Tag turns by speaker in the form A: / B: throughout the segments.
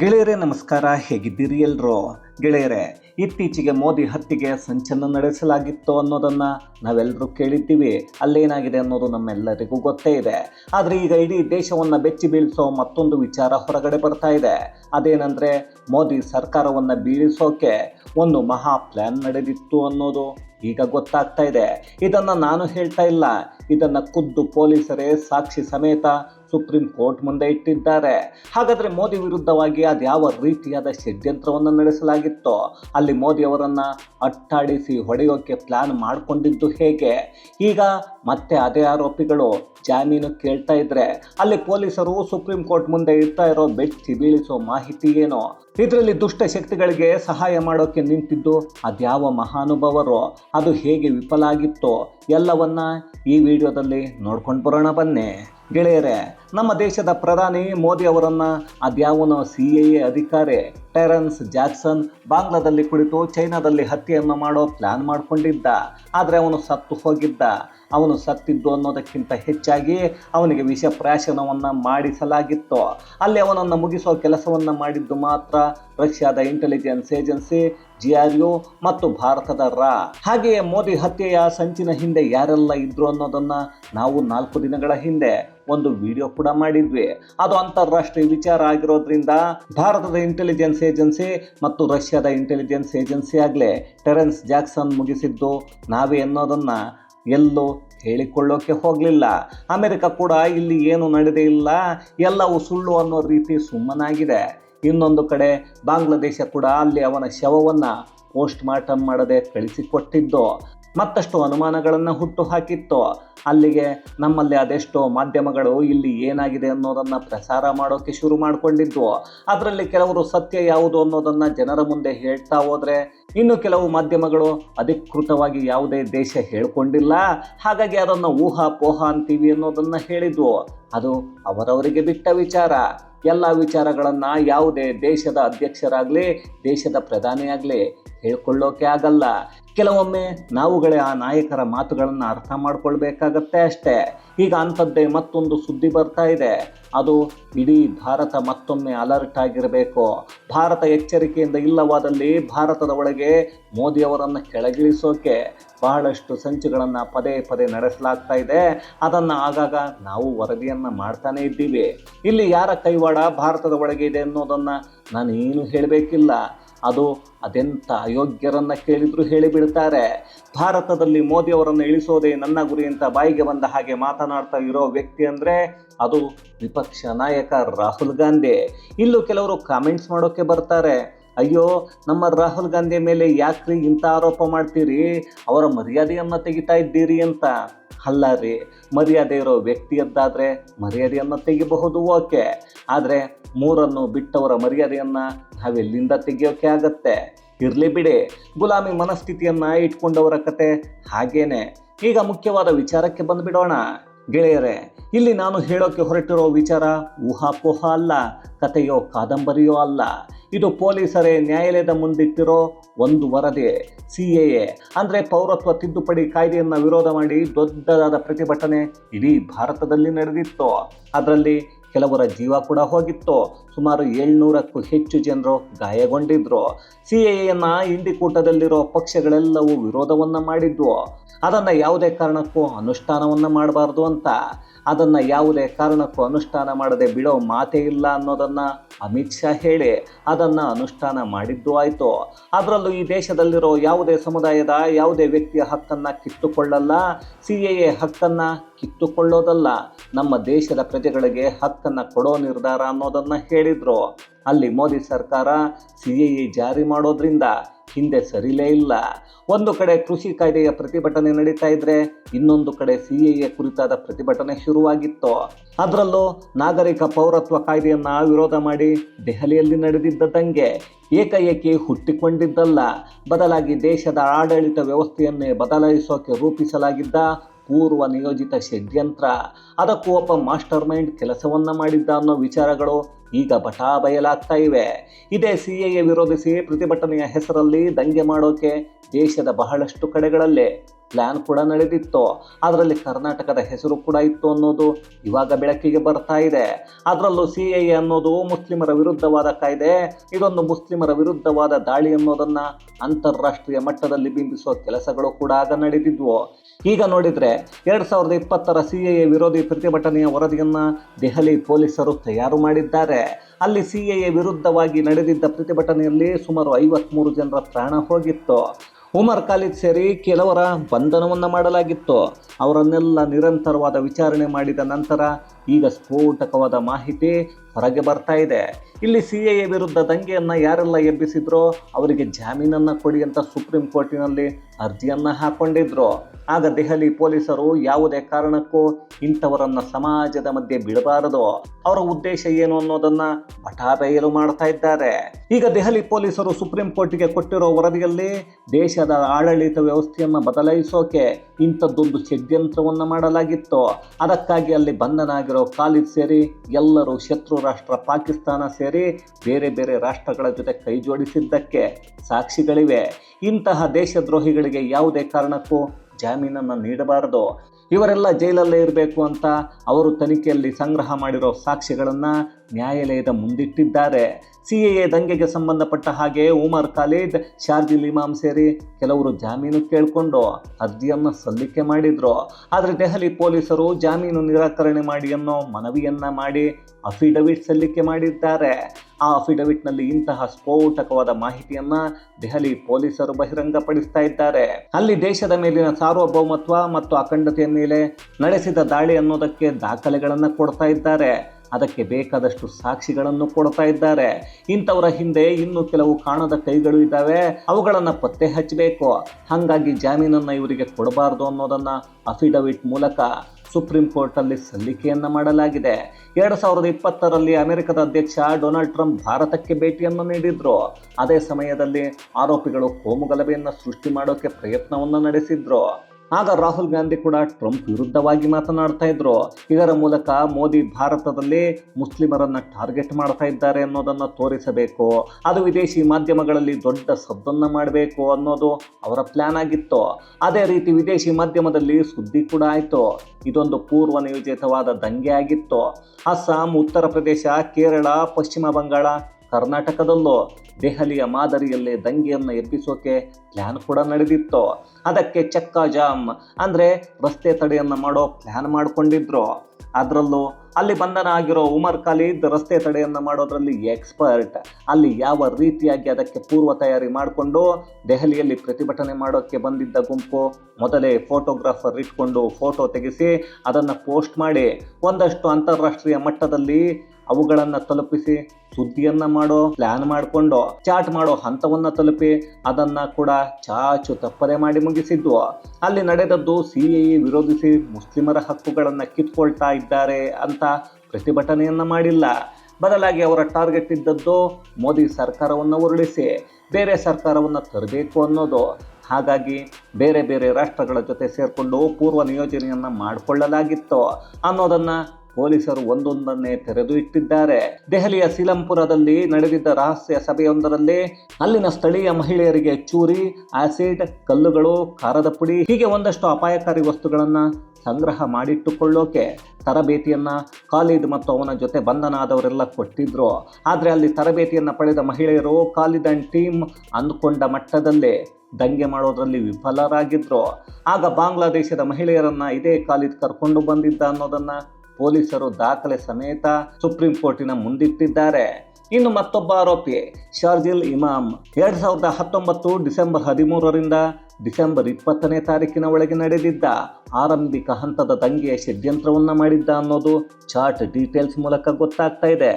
A: ಗೆಳೆಯರೇ, ನಮಸ್ಕಾರ. ಹೇಗಿದ್ದೀರಿ ಎಲ್ರು? ಗೆಳೆಯರೇ, ಇತ್ತೀಚೆಗೆ ಮೋದಿ ಹತ್ತಿಗೆ ಸಂಚನ್ನು ನಡೆಸಲಾಗಿತ್ತು ಅನ್ನೋದನ್ನು ನಾವೆಲ್ಲರೂ ಕೇಳಿದ್ದೀವಿ. ಅಲ್ಲೇನಾಗಿದೆ ಅನ್ನೋದು ನಮ್ಮೆಲ್ಲರಿಗೂ ಗೊತ್ತೇ ಇದೆ. ಆದರೆ ಈಗ ಇಡೀ ದೇಶವನ್ನು ಬೆಚ್ಚಿ ಬೀಳಿಸೋ ಮತ್ತೊಂದು ವಿಚಾರ ಹೊರಗಡೆ ಬರ್ತಾ ಇದೆ. ಅದೇನೆಂದರೆ, ಮೋದಿ ಸರ್ಕಾರವನ್ನು ಬೀಳಿಸೋಕೆ ಒಂದು ಮಹಾ ಪ್ಲ್ಯಾನ್ ನಡೆದಿತ್ತು ಅನ್ನೋದು ಈಗ ಗೊತ್ತಾಗ್ತಾ ಇದೆ. ಇದನ್ನು ನಾನು ಹೇಳ್ತಾ ಇಲ್ಲ. ಇದನ್ನು ಖುದ್ದು ಪೊಲೀಸರೇ, ಸಾಕ್ಷಿ ಸಮೇತ ಸುಪ್ರೀಂ ಕೋರ್ಟ್ ಮುಂದೆ ಇಟ್ಟಿದ್ದಾರೆ. ಹಾಗಾದರೆ ಮೋದಿ ವಿರುದ್ಧವಾಗಿ ಅದ್ಯಾವ ರೀತಿಯಾದ ಷಡ್ಯಂತ್ರವನ್ನು ನಡೆಸಲಾಗಿತ್ತೋ, ಅಲ್ಲಿ ಮೋದಿ ಅವರನ್ನು ಅಟ್ಟಾಡಿಸಿ ಹೊಡೆಯೋಕ್ಕೆ ಪ್ಲಾನ್ ಮಾಡಿಕೊಂಡಿದ್ದು ಹೇಗೆ? ಈಗ ಮತ್ತೆ ಅದೇ ಆರೋಪಿಗಳು ಜಾಮೀನು ಕೇಳ್ತಾ ಇದ್ರೆ, ಅಲ್ಲಿ ಪೊಲೀಸರು ಸುಪ್ರೀಂ ಕೋರ್ಟ್ ಮುಂದೆ ಇಡ್ತಾ ಇರೋ ಬೆಚ್ಚಿ ಬೀಳಿಸೋ ಮಾಹಿತಿ ಏನು? ಇದರಲ್ಲಿ ದುಷ್ಟ ಶಕ್ತಿಗಳಿಗೆ ಸಹಾಯ ಮಾಡೋಕೆ ನಿಂತಿದ್ದು ಅದ್ಯಾವ ಮಹಾನುಭಾವರು? ಅದು ಹೇಗೆ ವಿಫಲ ಆಗಿತ್ತೋ, ಎಲ್ಲವನ್ನ ಈ ವಿಡಿಯೋದಲ್ಲಿ ನೋಡ್ಕೊಂಡು ಬರೋಣ ಬನ್ನಿ. ಗೆಳೆಯರೇ, ನಮ್ಮ ದೇಶದ ಪ್ರಧಾನಿ ಮೋದಿ ಅವರನ್ನು ಅದ್ಯಾವನೋ ಸಿ ಎ ಎ ಅಧಿಕಾರಿ ಟೆರೆನ್ಸ್ ಜಾಕ್ಸನ್ ಬಾಂಗ್ಲಾದಲ್ಲಿ ಕುಳಿತು ಚೈನಾದಲ್ಲಿ ಹತ್ಯೆಯನ್ನು ಮಾಡೋ ಪ್ಲ್ಯಾನ್ ಮಾಡಿಕೊಂಡಿದ್ದ. ಆದರೆ ಅವನು ಸತ್ತು ಹೋಗಿದ್ದ. ಅವನು ಸತ್ತಿದ್ದು ಅನ್ನೋದಕ್ಕಿಂತ ಹೆಚ್ಚಾಗಿ ಅವನಿಗೆ ವಿಷ ಪ್ರಾಶನವನ್ನು ಮಾಡಿಸಲಾಗಿತ್ತು. ಅಲ್ಲಿ ಅವನನ್ನು ಮುಗಿಸೋ ಕೆಲಸವನ್ನು ಮಾಡಿದ್ದು ಮಾತ್ರ ರಷ್ಯಾದ intelligence agency G R U ಮತ್ತು ಭಾರತದ ರಾ. ಹಾಗೆಯೇ ಮೋದಿ ಹತ್ಯೆಯ ಸಂಚಿನ ಹಿಂದೆ ಯಾರೆಲ್ಲ ಇದ್ರು ಅನ್ನೋದನ್ನ ನಾವು ನಾಲ್ಕು ದಿನಗಳ ಹಿಂದೆ ಒಂದು ವಿಡಿಯೋ ಕೂಡ ಮಾಡಿದ್ವಿ. ಅದು ಅಂತಾರಾಷ್ಟ್ರೀಯ ವಿಚಾರ ಆಗಿರೋದ್ರಿಂದ ಭಾರತದ ಇಂಟೆಲಿಜೆನ್ಸ್ ಏಜೆನ್ಸಿ ಮತ್ತು ರಷ್ಯಾದ ಇಂಟೆಲಿಜೆನ್ಸ್ ಏಜೆನ್ಸಿ ಆಗಲೇ ಟೆರೆನ್ಸ್ ಜಾಕ್ಸನ್ ಮುಗಿಸಿದ್ದು ನಾವೇ ಅನ್ನೋದನ್ನ ಎಲ್ಲೂ ಹೇಳಿಕೊಳ್ಳೋಕೆ ಹೋಗಲಿಲ್ಲ. ಅಮೆರಿಕ ಕೂಡ ಇಲ್ಲಿ ಏನು ನಡೆದೇ ಇಲ್ಲ. ಎಲ್ಲವೂ ಸುಳ್ಳು ಅನ್ನೋ ರೀತಿ ಸುಮ್ಮನಾಗಿದೆ. ಇನ್ನೊಂದು ಕಡೆ ಬಾಂಗ್ಲಾದೇಶ ಕೂಡ ಅಲ್ಲಿ ಅವನ ಶವವನ್ನು ಪೋಸ್ಟ್ ಮಾರ್ಟಮ್ ಮಾಡದೆ ಕಳಿಸಿಕೊಟ್ಟಿದ್ದು. ಮತ್ತಷ್ಟು ಅನುಮಾನಗಳನ್ನು ಹುಟ್ಟು ಹಾಕಿತ್ತು ಅಲ್ಲಿಗೆ ನಮ್ಮಲ್ಲಿ ಅದೆಷ್ಟೋ ಮಾಧ್ಯಮಗಳು ಇಲ್ಲಿ ಏನಾಗಿದೆ ಅನ್ನೋದನ್ನು ಪ್ರಸಾರ ಮಾಡೋಕ್ಕೆ ಶುರು ಮಾಡಿಕೊಂಡಿದ್ವು ಅದರಲ್ಲಿ ಕೆಲವರು ಸತ್ಯ ಯಾವುದು ಅನ್ನೋದನ್ನು ಜನರ ಮುಂದೆ ಹೇಳ್ತಾ ಹೋದರೆ ಇನ್ನು ಕೆಲವು ಮಾಧ್ಯಮಗಳು ಅಧಿಕೃತವಾಗಿ ಯಾವುದೇ ದೇಶ ಹೇಳ್ಕೊಂಡಿಲ್ಲ. ಹಾಗಾಗಿ ಅದನ್ನು ಊಹಾಪೋಹ ಅಂತೀವಿ ಅನ್ನೋದನ್ನು ಹೇಳಿದ್ವು. ಅದು ಅವರವರಿಗೆ ಬಿಟ್ಟ ವಿಚಾರ. ಎಲ್ಲ ವಿಚಾರಗಳನ್ನು ಯಾವುದೇ ದೇಶದ ಅಧ್ಯಕ್ಷರಾಗಲಿ, ದೇಶದ ಪ್ರಧಾನಿಯಾಗಲಿ ಹೇಳ್ಕೊಳ್ಳೋಕೆ ಆಗಲ್ಲ. ಕೆಲವೊಮ್ಮೆ ನಾವುಗಳೇ ಆ ನಾಯಕರ ಮಾತುಗಳನ್ನು ಅರ್ಥ ಮಾಡ್ಕೊಳ್ಬೇಕಾಗತ್ತೆ ಅಷ್ಟೇ. ಈಗ ಅಂಥದ್ದೇ ಮತ್ತೊಂದು ಸುದ್ದಿ ಬರ್ತಾ ಇದೆ. ಅದು ಇಡೀ ಭಾರತ ಮತ್ತೊಮ್ಮೆ ಅಲರ್ಟ್ ಆಗಿರಬೇಕು. ಭಾರತ ಎಚ್ಚರಿಕೆಯಿಂದ ಇಲ್ಲವಾದಲ್ಲಿ ಭಾರತದ ಒಳಗೆ ಮೋದಿಯವರನ್ನು ಕೆಳಗಿಳಿಸೋಕೆ ಬಹಳಷ್ಟು ಸಂಚುಗಳನ್ನು ಪದೇ ಪದೇ ನಡೆಸಲಾಗ್ತಾ ಇದೆ. ಅದನ್ನು ಆಗಾಗ ನಾವು ವರದಿಯನ್ನು ಮಾಡ್ತಾನೇ ಇದ್ದೀವಿ. ಇಲ್ಲಿ ಯಾರ ಕೈವಾಡ ಭಾರತದ ಒಳಗೆ ಇದೆ ಅನ್ನೋದನ್ನು ನಾನೇನು ಹೇಳಬೇಕಿಲ್ಲ. ಅದು ಅದೆಂಥ ಅಯೋಗ್ಯರನ್ನು ಕೇಳಿದ್ರು ಹೇಳಿಬಿಡ್ತಾರೆ. ಭಾರತದಲ್ಲಿ ಮೋದಿಯವರನ್ನು ಇಳಿಸೋದೇ ನನ್ನ ಗುರಿ ಅಂತ ಬಾಯಿಗೆ ಬಂದ ಹಾಗೆ ಮಾತನಾಡ್ತಾ ಇರೋ ವ್ಯಕ್ತಿ ಅಂದರೆ ಅದು ವಿಪಕ್ಷ ನಾಯಕ ರಾಹುಲ್ ಗಾಂಧಿ. ಇಲ್ಲೂ ಕೆಲವರು ಕಾಮೆಂಟ್ಸ್ ಮಾಡೋಕ್ಕೆ ಬರ್ತಾರೆ. ಅಯ್ಯೋ, ನಮ್ಮ ರಾಹುಲ್ ಗಾಂಧಿ ಮೇಲೆ ಯಾಕ್ರಿ ಇಂಥ ಆರೋಪ ಮಾಡ್ತೀರಿ? ಅವರ ಮರ್ಯಾದೆಯನ್ನು ತೆಗಿತಾ ಇದ್ದೀರಿ ಅಂತ. ಅಲ್ಲ ರೀ, ಮರ್ಯಾದೆ ಇರೋ ವ್ಯಕ್ತಿಯದ್ದಾದರೆ ಮರ್ಯಾದೆಯನ್ನು ತೆಗಿಬಹುದು ಓಕೆ. ಆದರೆ ಮೂರನ್ನು ಬಿಟ್ಟವರ ಮರ್ಯಾದೆಯನ್ನು ನಾವೆಲ್ಲಿಂದ ತೆಗಿಯೋಕೆ ಆಗತ್ತೆ? ಇರಲಿ ಬಿಡಿ, ಗುಲಾಮಿ ಮನಸ್ಥಿತಿಯನ್ನು ಇಟ್ಕೊಂಡವರ ಕತೆ ಹಾಗೇನೆ. ಈಗ ಮುಖ್ಯವಾದ ವಿಚಾರಕ್ಕೆ ಬಂದುಬಿಡೋಣ. ಗೆಳೆಯರೇ, ಇಲ್ಲಿ ನಾನು ಹೇಳೋಕೆ ಹೊರಟಿರೋ ವಿಚಾರ ಊಹಾಪೋಹ ಅಲ್ಲ ಕಥೆಯೋ ಕಾದಂಬರಿಯೋ ಅಲ್ಲ. ಇದು ಪೊಲೀಸರೇ ನ್ಯಾಯಾಲಯದ ಮುಂದಿಟ್ಟಿರೋ ಒಂದು ವರದಿ, ಸಿ ಎ ಎ. ಅಂದರೆ ಪೌರತ್ವ ತಿದ್ದುಪಡಿ ಕಾಯ್ದೆಯನ್ನು ವಿರೋಧ ಮಾಡಿ ದೊಡ್ಡದಾದ ಪ್ರತಿಭಟನೆ ಇಡೀ ಭಾರತದಲ್ಲಿ ನಡೆದಿತ್ತು. ಅದರಲ್ಲಿ ಕೆಲವರ ಜೀವ ಕೂಡ ಹೋಗಿತ್ತು. ಸುಮಾರು ಏಳ್ನೂರಕ್ಕೂ ಹೆಚ್ಚು ಜನರು ಗಾಯಗೊಂಡಿದ್ರು. ಸಿ ಎನ ಇಂಡಿಕೂಟದಲ್ಲಿರೋ ಪಕ್ಷಗಳೆಲ್ಲವೂ ವಿರೋಧವನ್ನು ಮಾಡಿದ್ವು. ಅದನ್ನು ಯಾವುದೇ ಕಾರಣಕ್ಕೂ ಅನುಷ್ಠಾನವನ್ನು ಮಾಡಬಾರ್ದು ಅಂತ. ಅದನ್ನು ಯಾವುದೇ ಕಾರಣಕ್ಕೂ ಅನುಷ್ಠಾನ ಮಾಡದೆ ಬಿಡೋ ಮಾತೇ ಇಲ್ಲ ಅನ್ನೋದನ್ನು ಅಮಿತ್ ಶಾ ಹೇಳಿ ಅದನ್ನು ಅನುಷ್ಠಾನ ಮಾಡಿದ್ದು ಆಯಿತು. ಅದರಲ್ಲೂ ಈ ದೇಶದಲ್ಲಿರೋ ಯಾವುದೇ ಸಮುದಾಯದ ಯಾವುದೇ ವ್ಯಕ್ತಿಯ ಹಕ್ಕನ್ನು ಕಿತ್ತುಕೊಳ್ಳಲ್ಲ, ಸಿ ಎ ಎ ಹಕ್ಕನ್ನು ಕಿತ್ತುಕೊಳ್ಳೋದಲ್ಲ. ನಮ್ಮ ದೇಶದ ಪ್ರಜೆಗಳಿಗೆ ಹಕ್ಕನ್ನು ಕೊಡೋ ನಿರ್ಧಾರ ಅನ್ನೋದನ್ನು ಹೇಳಿದರು. ಅಲ್ಲಿ ಮೋದಿ ಸರ್ಕಾರ ಸಿ ಎ ಎ ಜಾರಿ ಮಾಡೋದ್ರಿಂದ ಹಿಂದೆ ಸರಿಲೇ ಇಲ್ಲ. ಒಂದು ಕಡೆ ಕೃಷಿ ಕಾಯ್ದೆಯ ಪ್ರತಿಭಟನೆ ನಡೀತಾ ಇದ್ರೆ ಇನ್ನೊಂದು ಕಡೆ ಸಿ ಎ ಕುರಿತಾದ ಪ್ರತಿಭಟನೆ ಶುರುವಾಗಿತ್ತು. ಅದರಲ್ಲೂ ನಾಗರಿಕ ಪೌರತ್ವ ಕಾಯ್ದೆಯನ್ನು ವಿರೋಧ ಮಾಡಿ ದೆಹಲಿಯಲ್ಲಿ ನಡೆದಿದ್ದ ದಂಗೆ ಏಕಾಏಕಿ ಹುಟ್ಟಿಕೊಂಡಿದ್ದಲ್ಲ. ಬದಲಾಗಿ ದೇಶದ ಆಡಳಿತ ವ್ಯವಸ್ಥೆಯನ್ನೇ ಬದಲಾಯಿಸೋಕೆ ರೂಪಿಸಲಾಗಿದ್ದ ಪೂರ್ವ ನಿಯೋಜಿತ ಷಡ್ಯಂತ್ರ. ಅದಕ್ಕೂ ಒಬ್ಬ ಮಾಸ್ಟರ್ ಮೈಂಡ್ ಕೆಲಸವನ್ನ ಮಾಡಿದ್ದ ಅನ್ನೋ ವಿಚಾರಗಳು ಈಗ ಬಟಾ ಬಯಲಾಗ್ತಾ ಇವೆ. ಇದೇ ಸಿ ಎ ವಿರೋಧಿಸಿ ಪ್ರತಿಭಟನೆಯ ಹೆಸರಲ್ಲಿ ದಂಗೆ ಮಾಡೋಕೆ ದೇಶದ ಬಹಳಷ್ಟು ಕಡೆಗಳಲ್ಲಿ ಪ್ಲಾನ್ ಕೂಡ ನಡೆದಿತ್ತು. ಅದರಲ್ಲಿ ಕರ್ನಾಟಕದ ಹೆಸರು ಕೂಡ ಇತ್ತು ಅನ್ನೋದು ಇವಾಗ ಬೆಳಕಿಗೆ ಬರ್ತಾ ಇದೆ. ಅದರಲ್ಲೂ ಸಿ ಎ ಅನ್ನೋದು ಮುಸ್ಲಿಮರ ವಿರುದ್ಧವಾದ ಕಾಯ್ದೆ. ಇದೊಂದು ಮುಸ್ಲಿಮರ ವಿರುದ್ಧವಾದ ದಾಳಿ ಅನ್ನೋದನ್ನ ಅಂತಾರಾಷ್ಟ್ರೀಯ ಮಟ್ಟದಲ್ಲಿ ಬಿಂಬಿಸುವ ಕೆಲಸಗಳು ಕೂಡ ಆಗ ನಡೆದಿದ್ವು. ಈಗ ನೋಡಿದ್ರೆ ಎರಡ್ ಸಾವಿರದ ಇಪ್ಪತ್ತರ ಸಿ ಎ ವಿರೋಧಿ ಪ್ರತಿಭಟನೆಯ ವರದಿಯನ್ನ ದೆಹಲಿ ಪೊಲೀಸರು ತಯಾರು ಮಾಡಿದ್ದಾರೆ. ಅಲ್ಲಿ ಸಿ ಎ ವಿರುದ್ಧವಾಗಿ ನಡೆದಿದ್ದ ಪ್ರತಿಭಟನೆಯಲ್ಲಿ ಸುಮಾರು ಐವತ್ಮೂರು ಜನರ ಪ್ರಾಣ ಹೋಗಿತ್ತು. ಉಮರ್ ಖಾಲಿದ್ ಸೇರಿ ಕೆಲವರ ಬಂಧನವನ್ನು ಮಾಡಲಾಗಿತ್ತು. ಅವರನ್ನೆಲ್ಲ ನಿರಂತರವಾದ ವಿಚಾರಣೆ ಮಾಡಿದ ನಂತರ ಈಗ ಸ್ಫೋಟಕವಾದ ಮಾಹಿತಿ ಹೊರಗೆ ಬರ್ತಾ ಇದೆ. ಇಲ್ಲಿ ಸಿ ಎ ವಿರುದ್ಧ ದಂಗೆಯನ್ನು ಯಾರೆಲ್ಲ ಎಬ್ಬಿಸಿದ್ರೋ ಅವರಿಗೆ ಜಾಮೀನನ್ನು ಕೊಡಿ ಅಂತ ಸುಪ್ರೀಂ ಕೋರ್ಟಿನಲ್ಲಿ ಅರ್ಜಿಯನ್ನು ಹಾಕೊಂಡಿದ್ರು. ಆಗ ದೆಹಲಿ ಪೊಲೀಸರು ಯಾವುದೇ ಕಾರಣಕ್ಕೂ ಇಂಥವರನ್ನ ಸಮಾಜದ ಮಧ್ಯೆ ಬಿಡಬಾರದು. ಅವರ ಉದ್ದೇಶ ಏನು ಅನ್ನೋದನ್ನ ಬಟಾಬಯಲು ಮಾಡ್ತಾ ಇದ್ದಾರೆ. ಈಗ ದೆಹಲಿ ಪೊಲೀಸರು ಸುಪ್ರೀಂ ಕೋರ್ಟಿಗೆ ಕೊಟ್ಟಿರೋ ವರದಿಯಲ್ಲಿ ದೇಶದ ಆಡಳಿತ ವ್ಯವಸ್ಥೆಯನ್ನು ಬದಲಾಯಿಸೋಕೆ ಇಂಥದ್ದೊಂದು ಷಡ್ಯಂತ್ರವನ್ನು ಮಾಡಲಾಗಿತ್ತು. ಅದಕ್ಕಾಗಿ ಅಲ್ಲಿ ಬಂಧನ ಆಗಿರೋ ಖಾಲಿದ್ ಸೇರಿ ಎಲ್ಲರೂ ಶತ್ರು ರಾಷ್ಟ್ರ ಪಾಕಿಸ್ತಾನ ಸೇರಿ ಬೇರೆ ಬೇರೆ ರಾಷ್ಟ್ರಗಳ ಜೊತೆ ಕೈ ಜೋಡಿಸಿದ್ದಕ್ಕೆ ಸಾಕ್ಷಿಗಳಿವೆ. ಇಂತಹ ದೇಶದ್ರೋಹಿಗಳಿಗೆ ಯಾವುದೇ ಕಾರಣಕ್ಕೂ ಜಾಮೀನನ್ನು ನೀಡಬಾರದು. ಇವರೆಲ್ಲ ಜೈಲಲ್ಲೇ ಇರಬೇಕು ಅಂತ ಅವರು ತನಿಖೆಯಲ್ಲಿ ಸಂಗ್ರಹ ಮಾಡಿರೋ ಸಾಕ್ಷಿಗಳನ್ನು ನ್ಯಾಯಾಲಯದ ಮುಂದಿಟ್ಟಿದ್ದಾರೆ. ಸಿ ಎ ದಂಗೆಗೆ ಸಂಬಂಧಪಟ್ಟ ಹಾಗೆ ಉಮರ್ ಖಾಲಿದ್, ಶಾರ್ಜಿಲ್ ಇಮಾಮ್ ಸೇರಿ ಕೆಲವರು ಜಾಮೀನು ಕೇಳಿಕೊಂಡು ಅರ್ಜಿಯನ್ನು ಸಲ್ಲಿಕೆ ಮಾಡಿದ್ರು. ಆದರೆ ದೆಹಲಿ ಪೊಲೀಸರು ಜಾಮೀನು ನಿರಾಕರಣೆ ಮಾಡಿ ಅನ್ನೋ ಮನವಿಯನ್ನ ಮಾಡಿ ಅಫಿಡವಿಟ್ ಸಲ್ಲಿಕೆ ಮಾಡಿದ್ದಾರೆ. ಆ ಅಫಿಡವಿಟ್ನಲ್ಲಿ ಇಂತಹ ಸ್ಫೋಟಕವಾದ ಮಾಹಿತಿಯನ್ನ ದೆಹಲಿ ಪೊಲೀಸರು ಬಹಿರಂಗಪಡಿಸ್ತಾ ಇದ್ದಾರೆ. ಅಲ್ಲಿ ದೇಶದ ಮೇಲಿನ ಸಾರ್ವಭೌಮತ್ವ ಮತ್ತು ಅಖಂಡತೆಯ ಮೇಲೆ ನಡೆಸಿದ ದಾಳಿ ಅನ್ನೋದಕ್ಕೆ ದಾಖಲೆಗಳನ್ನು ಕೊಡ್ತಾ ಇದ್ದಾರೆ. ಅದಕ್ಕೆ ಬೇಕಾದಷ್ಟು ಸಾಕ್ಷಿಗಳನ್ನು ಕೊಡ್ತಾ ಇದ್ದಾರೆ. ಇಂಥವರ ಹಿಂದೆ ಇನ್ನು ಕೆಲವು ಕಾಣದ ಕೈಗಳು ಇದ್ದಾವೆ. ಅವುಗಳನ್ನು ಪತ್ತೆ ಹಚ್ಚಬೇಕು. ಹಾಗಾಗಿ ಜಾಮೀನನ್ನು ಇವರಿಗೆ ಕೊಡಬಾರ್ದು ಅನ್ನೋದನ್ನು ಅಫಿಡವಿಟ್ ಮೂಲಕ ಸುಪ್ರೀಂ ಕೋರ್ಟಲ್ಲಿ ಸಲ್ಲಿಕೆಯನ್ನು ಮಾಡಲಾಗಿದೆ. ಎರಡು ಸಾವಿರದ ಇಪ್ಪತ್ತರಲ್ಲಿ ಅಮೆರಿಕದ ಅಧ್ಯಕ್ಷ ಡೊನಾಲ್ಡ್ ಟ್ರಂಪ್ ಭಾರತಕ್ಕೆ ಭೇಟಿಯನ್ನು ನೀಡಿದ್ರು. ಅದೇ ಸಮಯದಲ್ಲಿ ಆರೋಪಿಗಳು ಕೋಮುಗಲಭೆಯನ್ನು ಸೃಷ್ಟಿ ಮಾಡೋಕೆ ಪ್ರಯತ್ನವನ್ನು ನಡೆಸಿದ್ರು. ಆಗ ರಾಹುಲ್ ಗಾಂಧಿ ಕೂಡ ಟ್ರಂಪ್ ವಿರುದ್ಧವಾಗಿ ಮಾತನಾಡ್ತಾ ಇದ್ರು. ಇದರ ಮೂಲಕ ಮೋದಿ ಭಾರತದಲ್ಲಿ ಮುಸ್ಲಿಮರನ್ನ ಟಾರ್ಗೆಟ್ ಮಾಡ್ತಾ ಇದ್ದಾರೆ ಅನ್ನೋದನ್ನ ತೋರಿಸಬೇಕು. ಅದು ವಿದೇಶಿ ಮಾಧ್ಯಮಗಳಲ್ಲಿ ದೊಡ್ಡ ಸದ್ದನ್ನ ಮಾಡಬೇಕು ಅನ್ನೋದು ಅವರ ಪ್ಲಾನ್ ಆಗಿತ್ತು. ಅದೇ ರೀತಿ ವಿದೇಶಿ ಮಾಧ್ಯಮದಲ್ಲಿ ಸುದ್ದಿ ಕೂಡ ಆಯಿತು. ಇದೊಂದು ಪೂರ್ವ ನಿಯೋಜಿತವಾದ ದಂಗೆ ಆಗಿತ್ತು. ಅಸ್ಸಾಂ, ಉತ್ತರ ಪ್ರದೇಶ, ಕೇರಳ, ಪಶ್ಚಿಮ ಬಂಗಾಳ ಕರ್ನಾಟಕದಲ್ಲೂ ದೆಹಲಿಯ ಮಾದರಿಯಲ್ಲೇ ದಂಗೆಯನ್ನು ಎಬ್ಬಿಸೋಕೆ ಪ್ಲ್ಯಾನ್ ಕೂಡ ನಡೆದಿತ್ತು. ಅದಕ್ಕೆ ಚಕ್ಕ ಜಾಮ್ ಅಂದರೆ ರಸ್ತೆ ತಡೆಯನ್ನು ಮಾಡೋ ಪ್ಲ್ಯಾನ್ ಮಾಡಿಕೊಂಡಿದ್ರು. ಅದರಲ್ಲೂ ಅಲ್ಲಿ ಬಂಧನ ಆಗಿರೋ ಉಮರ್ ಖಾಲಿದ್ ರಸ್ತೆ ತಡೆಯನ್ನು ಮಾಡೋದ್ರಲ್ಲಿ ಎಕ್ಸ್ಪರ್ಟ್. ಅಲ್ಲಿ ಯಾವ ರೀತಿಯಾಗಿ ಅದಕ್ಕೆ ಪೂರ್ವ ತಯಾರಿ ಮಾಡಿಕೊಂಡು ದೆಹಲಿಯಲ್ಲಿ ಪ್ರತಿಭಟನೆ ಮಾಡೋಕ್ಕೆ ಬಂದಿದ್ದ ಗುಂಪು ಮೊದಲೇ ಫೋಟೋಗ್ರಾಫರ್ ಇಟ್ಕೊಂಡು ಫೋಟೋ ತೆಗೆಸಿ ಅದನ್ನು ಪೋಸ್ಟ್ ಮಾಡಿ ಒಂದಷ್ಟು ಅಂತಾರಾಷ್ಟ್ರೀಯ ಮಟ್ಟದಲ್ಲಿ ಅವುಗಳನ್ನು ತಲುಪಿಸಿ, ಸುದ್ದಿಯನ್ನ ಮಾಡೋ ಪ್ಲಾನ್ ಮಾಡಿಕೊಂಡು ಚಾಟ್ ಮಾಡೋ ಹಂತವನ್ನ ತಲುಪಿ, ಅದನ್ನ ಕೂಡ ಚಾಚು ತಪ್ಪದೆ ಮಾಡಿ ಮುಗಿಸಿದ್ದು. ಅಲ್ಲಿ ನಡೆದದ್ದು ಸಿ ವಿರೋಧಿಸಿ ಮುಸ್ಲಿಮರ ಹಕ್ಕುಗಳನ್ನು ಕಿತ್ಕೊಳ್ತಾ ಇದ್ದಾರೆ ಅಂತ ಪ್ರತಿಭಟನೆಯನ್ನ ಮಾಡಿಲ್ಲ. ಬದಲಾಗಿ ಅವರ ಟಾರ್ಗೆಟ್ ಇದ್ದದ್ದು ಮೋದಿ ಸರ್ಕಾರವನ್ನು ಉರುಳಿಸಿ, ಬೇರೆ ಸರ್ಕಾರವನ್ನು ತರಬೇಕು ಅನ್ನೋದು. ಹಾಗಾಗಿ ಬೇರೆ ಬೇರೆ ರಾಷ್ಟ್ರಗಳ ಜೊತೆ ಸೇರಿಕೊಂಡು ಪೂರ್ವ ನಿಯೋಜನೆಯನ್ನು ಮಾಡಿಕೊಳ್ಳಲಾಗಿತ್ತು ಅನ್ನೋದನ್ನ ಪೊಲೀಸರು ಒಂದೊಂದನ್ನೇ ತೆರೆದು ಇಟ್ಟಿದ್ದಾರೆ. ದೆಹಲಿಯ ಸಿಲಂಪುರದಲ್ಲಿ ನಡೆದಿದ್ದ ರಹಸ್ಯ ಸಭೆಯೊಂದರಲ್ಲಿ ಅಲ್ಲಿನ ಸ್ಥಳೀಯ ಮಹಿಳೆಯರಿಗೆ ಚೂರಿ, ಆಸಿಡ್, ಕಲ್ಲುಗಳು, ಖಾರದ ಪುಡಿ, ಹೀಗೆ ಒಂದಷ್ಟು ಅಪಾಯಕಾರಿ ವಸ್ತುಗಳನ್ನು ಸಂಗ್ರಹ ಮಾಡಿಟ್ಟುಕೊಳ್ಳೋಕೆ ತರಬೇತಿಯನ್ನ ಖಾಲಿದ್ ಮತ್ತು ಅವನ ಜೊತೆ ಬಂಧನಾದವರೆಲ್ಲ ಕೊಟ್ಟಿದ್ರು. ಆದರೆ ಅಲ್ಲಿ ತರಬೇತಿಯನ್ನು ಪಡೆದ ಮಹಿಳೆಯರು ಖಾಲಿದ್ ಅಂಡ್ ಟೀಮ್ ಅಂದುಕೊಂಡ ಮಟ್ಟದಲ್ಲಿ ದಂಗೆ ಮಾಡೋದರಲ್ಲಿ ವಿಫಲರಾಗಿದ್ರು. ಆಗ ಬಾಂಗ್ಲಾದೇಶದ ಮಹಿಳೆಯರನ್ನ ಇದೇ ಖಾಲಿದ್ ಕರ್ಕೊಂಡು ಬಂದಿದ್ದ ಅನ್ನೋದನ್ನ ಪೊಲೀಸರು ದಾಖಲೆ ಸಮೇತ ಸುಪ್ರೀಂ ಕೋರ್ಟಿನ ಮುಂದಿಟ್ಟಿದ್ದಾರೆ. ಇನ್ನು ಮತ್ತೊಬ್ಬ ಆರೋಪಿ, ಶಾರ್ಜಿಲ್ ಇಮಾಮ್. ಎರಡ್ ಸಾವಿರದ ಹತ್ತೊಂಬತ್ತು ಡಿಸೆಂಬರ್ ಹದಿಮೂರರಿಂದ ಡಿಸೆಂಬರ್ ಇಪ್ಪತ್ತನೇ ತಾರೀಕಿನ ಒಳಗೆ ನಡೆದಿದ್ದ ಆರಂಭಿಕ ಹಂತದ ದಂಗೆಯ ಷಡ್ಯಂತ್ರವನ್ನ ಮಾಡಿದ್ದ ಅನ್ನೋದು ಚಾರ್ಟ್ ಡೀಟೇಲ್ಸ್ ಮೂಲಕ ಗೊತ್ತಾಗ್ತಾ ಇದೆ.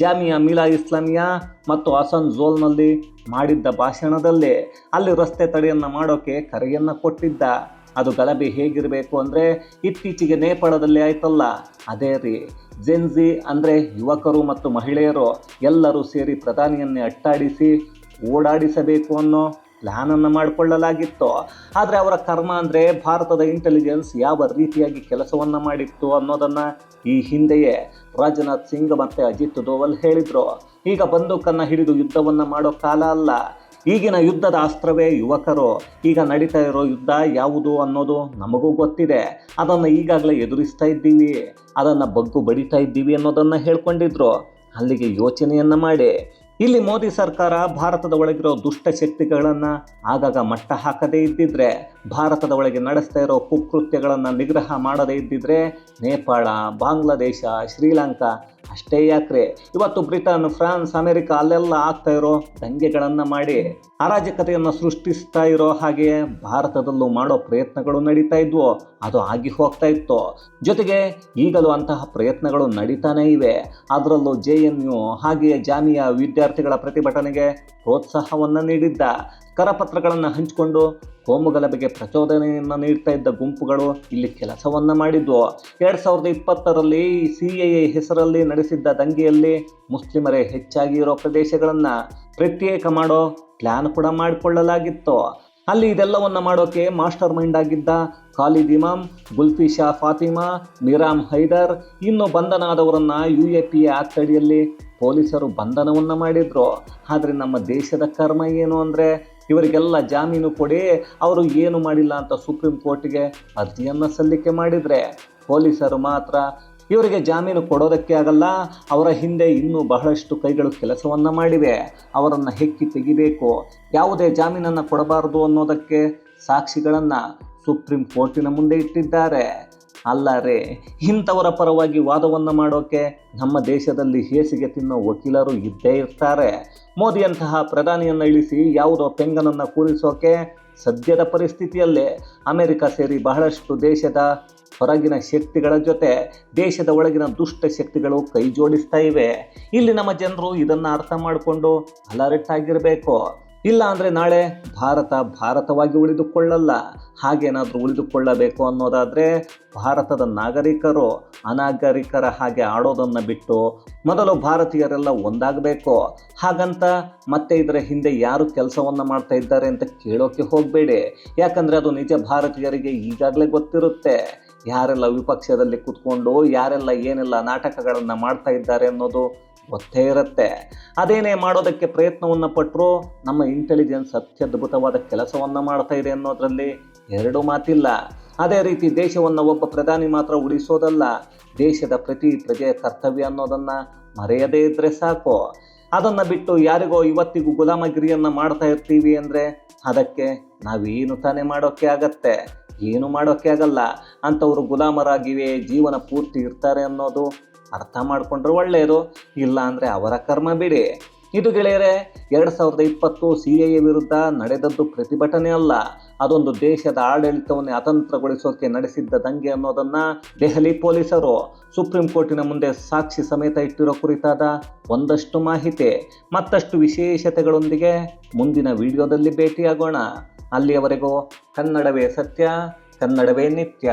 A: ಜಾಮಿಯಾ ಮಿಲಾ ಇಸ್ಲಾಮಿಯಾ ಮತ್ತು ಅಸನ್ ಝೋಲ್ನಲ್ಲಿ ಮಾಡಿದ್ದ ಭಾಷಣದಲ್ಲಿ ಅಲ್ಲಿ ರಸ್ತೆ ತಡೆಯನ್ನು ಮಾಡೋಕೆ ಕರೆಯನ್ನು ಕೊಟ್ಟಿದ್ದ. ಅದು ಗಲಭೆ ಹೇಗಿರಬೇಕು ಅಂದರೆ ಇತ್ತೀಚೆಗೆ ನೇಪಾಳದಲ್ಲಿ ಆಯ್ತಲ್ಲ? ಅದೇ ರೀ. ಜೆನ್ಜಿ ಅಂದರೆ ಯುವಕರು ಮತ್ತು ಮಹಿಳೆಯರು ಎಲ್ಲರೂ ಸೇರಿ ಪ್ರಧಾನಿಯನ್ನೇ ಅಟ್ಟಾಡಿಸಿ ಓಡಾಡಿಸಬೇಕು ಅನ್ನೋ ಪ್ಲ್ಯಾನನ್ನು ಮಾಡಿಕೊಳ್ಳಲಾಗಿತ್ತು. ಆದರೆ ಅವರ ಕರ್ಮ ಅಂದರೆ ಭಾರತದ ಇಂಟೆಲಿಜೆನ್ಸ್ ಯಾವ ರೀತಿಯಾಗಿ ಕೆಲಸವನ್ನು ಮಾಡಿತ್ತು ಅನ್ನೋದನ್ನು ಈ ಹಿಂದೆಯೇ ರಾಜನಾಥ್ ಸಿಂಗ್ ಮತ್ತು ಅಜಿತ್ ದೋವಲ್ ಹೇಳಿದರು. ಈಗ ಬಂದೂಕನ್ನು ಹಿಡಿದು ಯುದ್ಧವನ್ನು ಮಾಡೋ ಕಾಲ ಅಲ್ಲ. ಈಗಿನ ಯುದ್ಧದ ಅಸ್ತ್ರವೇ ಯುವಕರು. ಈಗ ನಡೀತಾ ಇರೋ ಯುದ್ಧ ಯಾವುದು ಅನ್ನೋದು ನಮಗೂ ಗೊತ್ತಿದೆ. ಅದನ್ನು ಈಗಾಗಲೇ ಎದುರಿಸ್ತಾ ಇದ್ದೀವಿ. ಅದನ್ನು ಬಗ್ಗು ಬಡಿತಾ ಇದ್ದೀವಿ ಅನ್ನೋದನ್ನು ಹೇಳ್ಕೊಂಡಿದ್ರು. ಅಲ್ಲಿಗೆ ಯೋಚನೆಯನ್ನು ಮಾಡಿ. ಇಲ್ಲಿ ಮೋದಿ ಸರ್ಕಾರ ಭಾರತದ ಒಳಗಿರೋ ದುಷ್ಟ ಶಕ್ತಿಗಳನ್ನು ಆಗಾಗ ಮಟ್ಟ ಹಾಕದೇ ಇದ್ದಿದ್ರೆ, ಭಾರತದ ಒಳಗೆ ನಡೆಸ್ತಾ ಇರೋ ಕುಕೃತ್ಯಗಳನ್ನು ನಿಗ್ರಹ ಮಾಡದೇ ಇದ್ದಿದ್ರೆ, ನೇಪಾಳ, ಬಾಂಗ್ಲಾದೇಶ, ಶ್ರೀಲಂಕಾ ಅಷ್ಟೇ ಯಾಕ್ರೆ? ಇವತ್ತು ಬ್ರಿಟನ್, ಫ್ರಾನ್ಸ್, ಅಮೆರಿಕ ಅಲ್ಲೆಲ್ಲ ಆಗ್ತಾ ಇರೋ ದಂಗೆಗಳನ್ನು ಮಾಡಿ ಅರಾಜಕತೆಯನ್ನು ಸೃಷ್ಟಿಸ್ತಾ ಇರೋ ಹಾಗೆ ಭಾರತದಲ್ಲೂ ಮಾಡೋ ಪ್ರಯತ್ನಗಳು ನಡೀತಾ ಇದ್ವು. ಅದು ಆಗಿ ಹೋಗ್ತಾ ಇತ್ತು. ಜೊತೆಗೆ ಈಗಲೂ ಅಂತಹ ಪ್ರಯತ್ನಗಳು ನಡೀತಾನೇ ಇವೆ. ಅದರಲ್ಲೂ ಜೆ ಎನ್ ಯು ಹಾಗೆಯೇ ಜಾಮಿಯಾ ವಿದ್ಯಾರ್ಥಿಗಳ ಪ್ರತಿಭಟನೆಗೆ ಪ್ರೋತ್ಸಾಹವನ್ನು ನೀಡಿದ್ದ. ಕರಪತ್ರಗಳನ್ನು ಹಂಚಿಕೊಂಡು ಕೋಮುಗಲಭೆಗೆ ಪ್ರಚೋದನೆಯನ್ನು ನೀಡ್ತಾ ಇದ್ದ ಗುಂಪುಗಳು ಇಲ್ಲಿ ಕೆಲಸವನ್ನು ಮಾಡಿದ್ವು. ಎರಡು ಸಾವಿರದ ಇಪ್ಪತ್ತರಲ್ಲಿ ಸಿ ಎ ಎ ಹೆಸರಲ್ಲಿ ನಡೆಸಿದ್ದ ದಂಗೆಯಲ್ಲಿ ಮುಸ್ಲಿಮರೇ ಹೆಚ್ಚಾಗಿ ಇರೋ ಪ್ರದೇಶಗಳನ್ನು ಪ್ರತ್ಯೇಕ ಮಾಡೋ ಪ್ಲ್ಯಾನ್ ಕೂಡ ಮಾಡಿಕೊಳ್ಳಲಾಗಿತ್ತು. ಅಲ್ಲಿ ಇದೆಲ್ಲವನ್ನು ಮಾಡೋಕೆ ಮಾಸ್ಟರ್ ಮೈಂಡ್ ಆಗಿದ್ದ ಖಾಲಿದ್ ಇಮಾಮ್, ಗುಲ್ಫಿ ಶಾ ಫಾತಿಮಾ ನಿರಾಮ್ ಹೈದರ್, ಇನ್ನು ಬಂಧನಾದವರನ್ನು ಯು ಎ ಪಿ ಎ ಪೊಲೀಸರು ಬಂಧನವನ್ನು ಮಾಡಿದರು. ಆದರೆ ನಮ್ಮ ದೇಶದ ಕರ್ಮ ಏನು ಅಂದರೆ ಇವರಿಗೆಲ್ಲ ಜಾಮೀನು ಕೊಡಿ, ಅವರು ಏನು ಮಾಡಿಲ್ಲ ಅಂತ ಸುಪ್ರೀಂ ಕೋರ್ಟ್ಗೆ ಅರ್ಜಿಯನ್ನು ಸಲ್ಲಿಕೆ ಮಾಡಿದರೆ ಪೊಲೀಸರು ಮಾತ್ರ ಇವರಿಗೆ ಜಾಮೀನು ಕೊಡೋದಕ್ಕೆ ಆಗಲ್ಲ, ಅವರ ಹಿಂದೆ ಇನ್ನೂ ಬಹಳಷ್ಟು ಕೈಗಳು ಕೆಲಸವನ್ನು ಮಾಡಿವೆ, ಅವರನ್ನು ಹೆಕ್ಕಿ ತೆಗಿಬೇಕು. ಯಾವುದೇ ಜಾಮೀನನ್ನು ಕೊಡಬಾರದು ಅನ್ನೋದಕ್ಕೆ ಸಾಕ್ಷಿಗಳನ್ನು ಸುಪ್ರೀಂ ಕೋರ್ಟಿನ ಮುಂದೆ ಇಟ್ಟಿದ್ದಾರೆ. ಅಲ್ಲ ರೇ, ಇಂಥವರ ಪರವಾಗಿ ವಾದವನ್ನು ಮಾಡೋಕೆ ನಮ್ಮ ದೇಶದಲ್ಲಿ ಹೇಸಿಗೆ ತಿನ್ನೋ ವಕೀಲರು ಇದ್ದೇ ಇರ್ತಾರೆ. ಮೋದಿಯಂತಹ ಪ್ರಧಾನಿಯನ್ನು ಇಳಿಸಿ ಯಾವುದೋ ಪೆಂಗನನ್ನು ಕೂರಿಸೋಕೆ ಸದ್ಯದ ಪರಿಸ್ಥಿತಿಯಲ್ಲೇ ಅಮೆರಿಕ ಸೇರಿ ಬಹಳಷ್ಟು ದೇಶದ ಹೊರಗಿನ ಶಕ್ತಿಗಳ ಜೊತೆ ದೇಶದ ಒಳಗಿನ ದುಷ್ಟ ಶಕ್ತಿಗಳು ಕೈ ಜೋಡಿಸ್ತಾ ಇವೆ. ಇಲ್ಲಿ ನಮ್ಮ ಜನರು ಇದನ್ನು ಅರ್ಥ ಮಾಡಿಕೊಂಡು ಅಲರ್ಟ್ ಆಗಿರಬೇಕು. ಇಲ್ಲ ಅಂದರೆ ನಾಳೆ ಭಾರತ ಭಾರತವಾಗಿ ಉಳಿದುಕೊಳ್ಳಲ್ಲ. ಹಾಗೇನಾದರೂ ಉಳಿದುಕೊಳ್ಳಬೇಕು ಅನ್ನೋದಾದರೆ ಭಾರತದ ನಾಗರಿಕರು ಅನಾಗರಿಕರ ಹಾಗೆ ಆಡೋದನ್ನು ಬಿಟ್ಟು ಮೊದಲು ಭಾರತೀಯರೆಲ್ಲ ಒಂದಾಗಬೇಕು. ಹಾಗಂತ ಮತ್ತೆ ಇದರ ಹಿಂದೆ ಯಾರು ಕೆಲಸವನ್ನು ಮಾಡ್ತಾ ಇದ್ದಾರೆ ಅಂತ ಕೇಳೋಕೆ ಹೋಗಬೇಡಿ. ಯಾಕಂದರೆ ಅದು ನಿಜ ಭಾರತೀಯರಿಗೆ ಈಗಾಗಲೇ ಗೊತ್ತಿರುತ್ತೆ. ಯಾರೆಲ್ಲ ವಿಪಕ್ಷದಲ್ಲಿ ಕೂತ್ಕೊಂಡು, ಯಾರೆಲ್ಲ ಏನೆಲ್ಲ ನಾಟಕಗಳನ್ನು ಮಾಡ್ತಾ ಇದ್ದಾರೆ ಅನ್ನೋದು ಗೊತ್ತೇ ಇರುತ್ತೆ. ಅದೇನೇ ಮಾಡೋದಕ್ಕೆ ಪ್ರಯತ್ನವನ್ನು ಪಟ್ಟರು ನಮ್ಮ ಇಂಟೆಲಿಜೆನ್ಸ್ ಅತ್ಯದ್ಭುತವಾದ ಕೆಲಸವನ್ನು ಮಾಡ್ತಾ ಇದೆ ಅನ್ನೋದರಲ್ಲಿ ಎರಡು ಮಾತಿಲ್ಲ. ಅದೇ ರೀತಿ ದೇಶವನ್ನು ಒಬ್ಬ ಪ್ರಧಾನಿ ಮಾತ್ರ ಉಳಿಸೋದಲ್ಲ, ದೇಶದ ಪ್ರತಿ ಪ್ರಜೆಯ ಕರ್ತವ್ಯ ಅನ್ನೋದನ್ನು ಮರೆಯದೇ ಇದ್ದರೆ ಸಾಕು. ಅದನ್ನು ಬಿಟ್ಟು ಯಾರಿಗೋ ಇವತ್ತಿಗೂ ಗುಲಾಮಗಿರಿಯನ್ನು ಮಾಡ್ತಾ ಇರ್ತೀವಿ ಅಂದರೆ ಅದಕ್ಕೆ ನಾವೇನು ತಾನೇ ಮಾಡೋಕ್ಕೆ ಆಗತ್ತೆ? ಏನು ಮಾಡೋಕ್ಕೆ ಆಗಲ್ಲ? ಅಂಥವರು ಗುಲಾಮರಾಗಿವೆ ಜೀವನ ಪೂರ್ತಿ ಇರ್ತಾರೆ ಅನ್ನೋದು ಅರ್ಥ ಮಾಡಿಕೊಂಡ್ರೆ ಒಳ್ಳೆಯದು ಇಲ್ಲ ಅಂದರೆ ಅವರ ಕರ್ಮ ಬಿಡಿ. ಇದು ಗೆಳೆಯರೆ, ಎರಡು ಸಾವಿರದ ಇಪ್ಪತ್ತು ಸಿ ಎ ವಿರುದ್ಧ ನಡೆದದ್ದು ಪ್ರತಿಭಟನೆ ಅಲ್ಲ. ಅದೊಂದು ದೇಶದ ಆಡಳಿತವನ್ನು ಅತಂತ್ರಗೊಳಿಸೋಕೆ ನಡೆಸಿದ್ದ ದಂಗೆ ಅನ್ನೋದನ್ನು ದೆಹಲಿ ಪೊಲೀಸರು ಸುಪ್ರೀಂ ಕೋರ್ಟಿನ ಮುಂದೆ ಸಾಕ್ಷಿ ಸಮೇತ ಇಟ್ಟಿರೋ ಕುರಿತಾದ ಒಂದಷ್ಟು ಮಾಹಿತಿ. ಮತ್ತಷ್ಟು ವಿಶೇಷತೆಗಳೊಂದಿಗೆ ಮುಂದಿನ ವಿಡಿಯೋದಲ್ಲಿ ಭೇಟಿಯಾಗೋಣ. ಅಲ್ಲಿಯವರೆಗೂ ಕನ್ನಡವೇ ಸತ್ಯ, ಕನ್ನಡವೇ ನಿತ್ಯ.